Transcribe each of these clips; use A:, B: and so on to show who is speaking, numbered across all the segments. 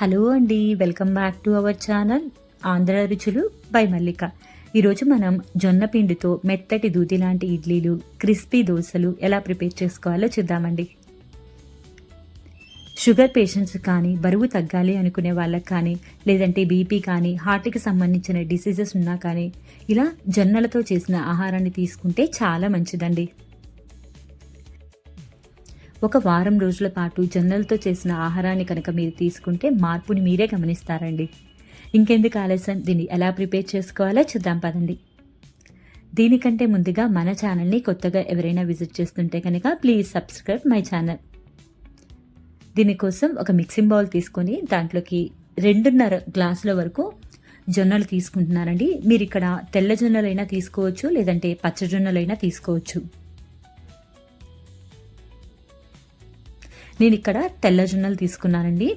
A: Hello అండి welcome back to our channel Andhra రుచులు by మల్లిక. ఈరోజు మనం జొన్న పిండితో మెత్తటి దూది లాంటి ఇడ్లీలు క్రిస్పీ దోశలు ఎలా ప్రిపేర్ చేసుకోవాలో చూద్దామండి. షుగర్ పేషెంట్స్ కానీ బరువు తగ్గాలి అనుకునే వాళ్ళకి కానీ లేదంటే బీపీ కానీ హార్ట్కి సంబంధించిన డిసీజెస్ ఉన్నా కానీ ఇలా జొన్నలతో చేసిన ఆహారాన్ని తీసుకుంటే చాలా మంచిదండి. ఒక వారం రోజుల పాటు జొన్నలతో చేసిన ఆహారాన్ని కనుక మీరు తీసుకుంటే మార్పుని మీరే గమనిస్తారండి. ఇంకెందుకు ఆలస్యం? దీన్ని ఎలా ప్రిపేర్ చేసుకోవాలో చూద్దాం పదండి. దీనికంటే ముందుగా మన ఛానల్ని కొత్తగా ఎవరైనా విజిట్ చేస్తుంటే కనుక ప్లీజ్ సబ్స్క్రైబ్ మై ఛానల్. దీనికోసం ఒక మిక్సింగ్ బౌల్ తీసుకొని దాంట్లోకి రెండున్నర గ్లాసుల వరకు జొన్నలు తీసుకుంటున్నారండి. మీరు ఇక్కడ తెల్ల జొన్నలైనా తీసుకోవచ్చు లేదంటే పచ్చ జొన్నలైనా తీసుకోవచ్చు. నేను ఇక్కడ తెల్ల జొన్నలు తీసుకున్నానండి.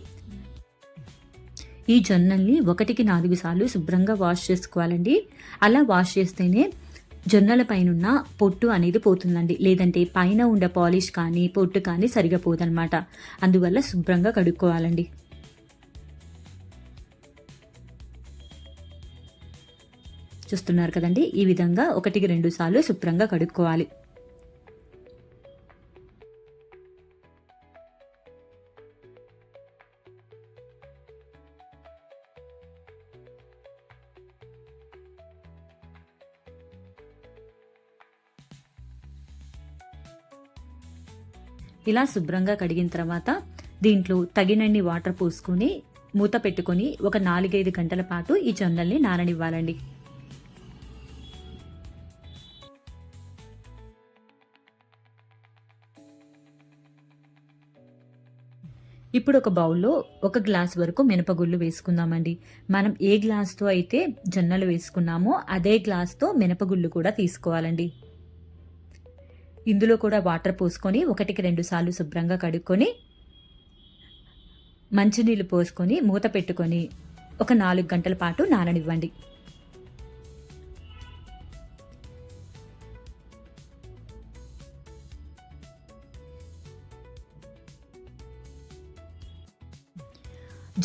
A: ఈ జొన్నల్ని ఒకటికి నాలుగు సార్లు శుభ్రంగా వాష్ చేసుకోవాలండి. అలా వాష్ చేస్తేనే జొన్నల పైన పొట్టు అనేది పోతుందండి. లేదంటే పైన ఉండే పాలిష్ కానీ పొట్టు కానీ సరిగా పోదనమాట. అందువల్ల శుభ్రంగా కడుక్కోవాలండి. చూస్తున్నారు కదండి ఈ విధంగా ఒకటికి రెండు సార్లు శుభ్రంగా కడుక్కోవాలి. ఇలా శుభ్రంగా కడిగిన తర్వాత దీంట్లో తగినన్ని వాటర్ పోసుకొని మూత పెట్టుకొని ఒక నాలుగైదు గంటల పాటు ఈ జొన్నల్ని నాననివ్వాలండి. ఇప్పుడు ఒక బౌల్లో ఒక గ్లాస్ వరకు మినపగుళ్ళు వేసుకుందామండి. మనం ఏ గ్లాస్తో అయితే జొన్నలు వేసుకున్నామో అదే గ్లాస్తో మినపగుళ్ళు కూడా తీసుకోవాలండి. ఇందులో కూడా వాటర్ పోసుకొని ఒకటికి రెండు సార్లు శుభ్రంగా కడుక్కొని మంచినీళ్ళు పోసుకొని మూత పెట్టుకొని ఒక నాలుగు గంటల పాటు నాననివ్వండి.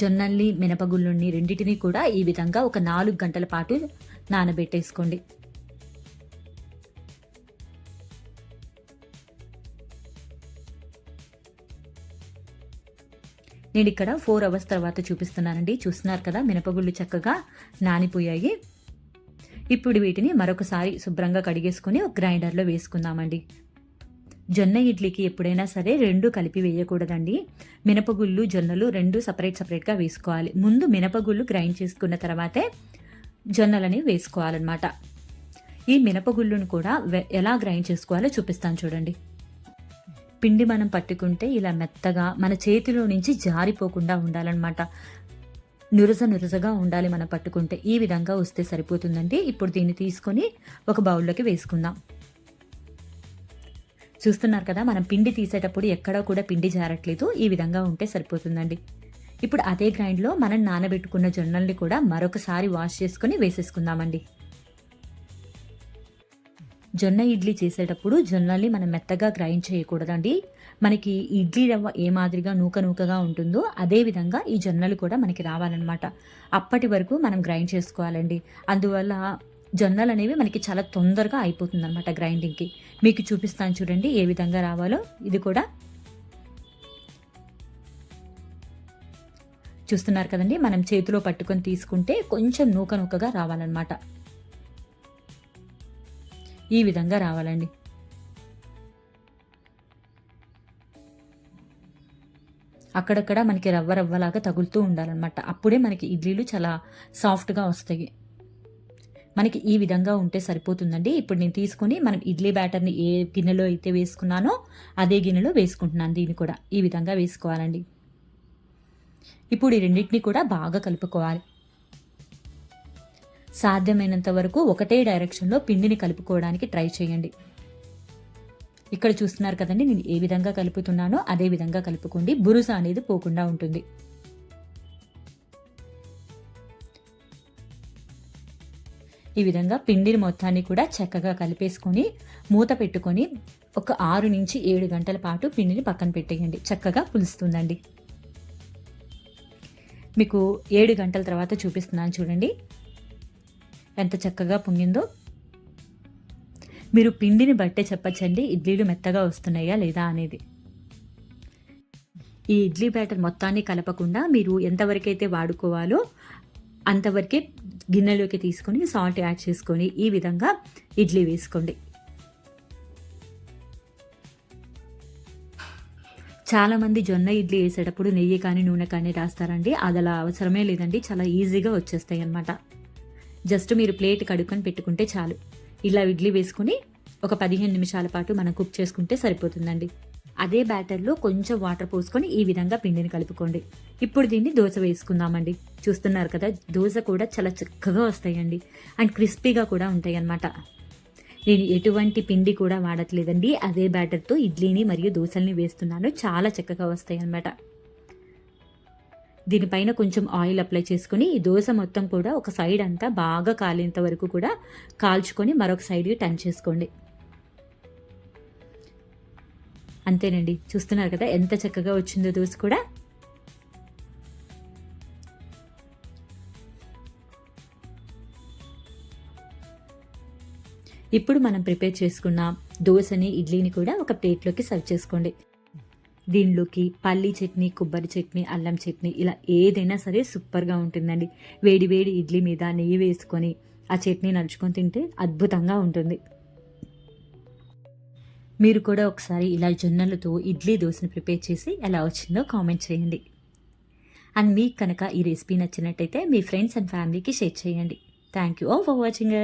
A: జొన్నల్ని మినపగుళ్ళుని రెండింటినీ కూడా ఈ విధంగా ఒక నాలుగు గంటల పాటు నానబెట్టేసుకోండి. నేను ఇక్కడ ఫోర్ అవర్స్ తర్వాత చూపిస్తున్నానండి. చూస్తున్నారు కదా మినపగుళ్ళు చక్కగా నానిపోయాయి. ఇప్పుడు వీటిని మరొకసారి శుభ్రంగా కడిగేసుకుని ఒక గ్రైండర్లో వేసుకుందామండి. జొన్న ఇడ్లీకి ఎప్పుడైనా సరే రెండు కలిపి వేయకూడదండి. మినపగుళ్ళు జొన్నలు రెండు సపరేట్ సపరేట్గా వేసుకోవాలి. ముందు మినపగుళ్ళు గ్రైండ్ చేసుకున్న తర్వాతే జొన్నలని వేసుకోవాలన్నమాట. ఈ మినపగుళ్ళును కూడా ఎలా గ్రైండ్ చేసుకోవాలో చూపిస్తాను చూడండి. పిండి మనం పట్టుకుంటే ఇలా మెత్తగా మన చేతిలో నుంచి జారిపోకుండా ఉండాలన్నమాట. నురజ నురజగా ఉండాలి మనం పట్టుకుంటే. ఈ విధంగా వస్తే సరిపోతుందండి. ఇప్పుడు దీన్ని తీసుకొని ఒక బౌల్లోకి వేసుకుందాం. చూస్తున్నారు కదా మనం పిండి తీసేటప్పుడు ఎక్కడా కూడా పిండి జారట్లేదు. ఈ విధంగా ఉంటే సరిపోతుందండి. ఇప్పుడు అదే గ్రైండ్లో మనం నానబెట్టుకున్న జొన్నల్ని కూడా మరొకసారి వాష్ చేసుకుని వేసేసుకుందామండి. జొన్న ఇడ్లీ చేసేటప్పుడు జొన్నల్ని మనం మెత్తగా గ్రైండ్ చేయకూడదండి. మనకి ఇడ్లీ రవ్వ ఏ మాదిరిగా నూక నూకగా ఉంటుందో అదే విధంగా ఈ జొన్నలు కూడా మనకి రావాలన్నమాట. అప్పటి వరకు మనం గ్రైండ్ చేసుకోవాలండి. అందువల్ల జొన్నలు అనేవి మనకి చాలా తొందరగా అయిపోతుంది అనమాట గ్రైండింగ్కి. మీకు చూపిస్తాను చూడండి ఏ విధంగా రావాలో. ఇది కూడా చూస్తున్నారు కదండి? మనం చేతిలో పట్టుకొని తీసుకుంటే కొంచెం నూక నూకగా రావాలన్నమాట. ఈ విధంగా రావాలండి. అక్కడక్కడ మనకి రవ్వ రవ్వలాగా తగులుతూ ఉండాలన్నమాట. అప్పుడే మనకి ఇడ్లీలు చాలా సాఫ్ట్గా వస్తాయి. మనకి ఈ విధంగా ఉంటే సరిపోతుందండి. ఇప్పుడు నేను తీసుకుని మనం ఇడ్లీ బ్యాటర్ని ఏ గిన్నెలో అయితే వేసుకున్నానో అదే గిన్నెలో వేసుకుంటున్నాను దీన్ని కూడా. ఈ విధంగా వేసుకోవాలండి. ఇప్పుడు ఈ రెండింటిని కూడా బాగా కలుపుకోవాలి. సాధ్యమైనంత వరకు ఒకటే డైరెక్షన్లో పిండిని కలుపుకోవడానికి ట్రై చేయండి. ఇక్కడ చూస్తున్నారు కదండి నేను ఏ విధంగా కలుపుతున్నానో అదే విధంగా కలుపుకోండి. బురుస అనేది పోకుండా ఉంటుంది. ఈ విధంగా పిండిని మొత్తాన్ని కూడా చక్కగా కలిపేసుకొని మూత పెట్టుకొని ఒక ఆరు నుంచి ఏడు గంటల పాటు పిండిని పక్కన పెట్టేయండి. చక్కగా పులుస్తుందండి. మీకు ఏడు గంటల తర్వాత చూపిస్తున్నాను చూడండి. ఎంత చక్కగా పొంగిందో. మీరు పిండిని బట్టే చెప్పచ్చండి ఇడ్లీలు మెత్తగా వస్తున్నాయా లేదా అనేది. ఈ ఇడ్లీ బ్యాటర్ మొత్తాన్ని కలపకుండా మీరు ఎంతవరకైతే వాడుకోవాలో అంతవరకే గిన్నెలోకి తీసుకొని సాల్ట్ యాడ్ చేసుకొని ఈ విధంగా ఇడ్లీ వేసుకోండి. చాలామంది జొన్న ఇడ్లీ వేసేటప్పుడు నెయ్యి కానీ నూనె కానీ రాస్తారండి. అది అలా అవసరమే లేదండి. చాలా ఈజీగా వచ్చేస్తాయి అన్నమాట జస్ట్ మీరు ప్లేట్ కడుక్కొని పెట్టుకుంటే చాలు. ఇలా ఇడ్లీ వేసుకుని ఒక పదిహేను నిమిషాల పాటు మనం కుక్ చేసుకుంటే సరిపోతుందండి. అదే బ్యాటర్లో కొంచెం వాటర్ పోసుకొని ఈ విధంగా పిండిని కలుపుకోండి. ఇప్పుడు దీన్ని దోశ వేసుకుందామండి. చూస్తున్నారు కదా దోశ కూడా చాలా చక్కగా వస్తాయండి. అండ్ క్రిస్పీగా కూడా ఉంటాయి అన్నమాట నేను ఎటువంటి పిండి కూడా వాడట్లేదండి. అదే బ్యాటర్తో ఇడ్లీని మరియు దోశల్ని వేస్తున్నాను. చాలా చక్కగా వస్తాయి అన్నమాట దీనిపైన కొంచెం ఆయిల్ అప్లై చేసుకుని ఈ దోశ మొత్తం కూడా ఒక సైడ్ అంతా బాగా కాలేంత వరకు కూడా కాల్చుకొని మరొక సైడ్కి టర్న్ చేసుకోండి. అంతేనండి. చూస్తున్నారు కదా ఎంత చక్కగా వచ్చిందో దోశ కూడా. ఇప్పుడు మనం ప్రిపేర్ చేసుకున్న దోశని ఇడ్లీని కూడా ఒక ప్లేట్లోకి సర్వ్ చేసుకోండి. దీనిలోకి పల్లీ చట్నీ కొబ్బరి చట్నీ అల్లం చట్నీ ఇలా ఏదైనా సరే సూపర్గా ఉంటుందండి. వేడి వేడి ఇడ్లీ మీద నెయ్యి వేసుకొని ఆ చట్నీ నడుచుకొని తింటే అద్భుతంగా ఉంటుంది. మీరు కూడా ఒకసారి ఇలా జొన్నలతో ఇడ్లీ దోశను ప్రిపేర్ చేసి ఎలా వచ్చిందో కామెంట్ చేయండి. అండ్ మీకు కనుక ఈ రెసిపీ నచ్చినట్టయితే మీ ఫ్రెండ్స్ అండ్ ఫ్యామిలీకి షేర్ చేయండి. Thank you all for watching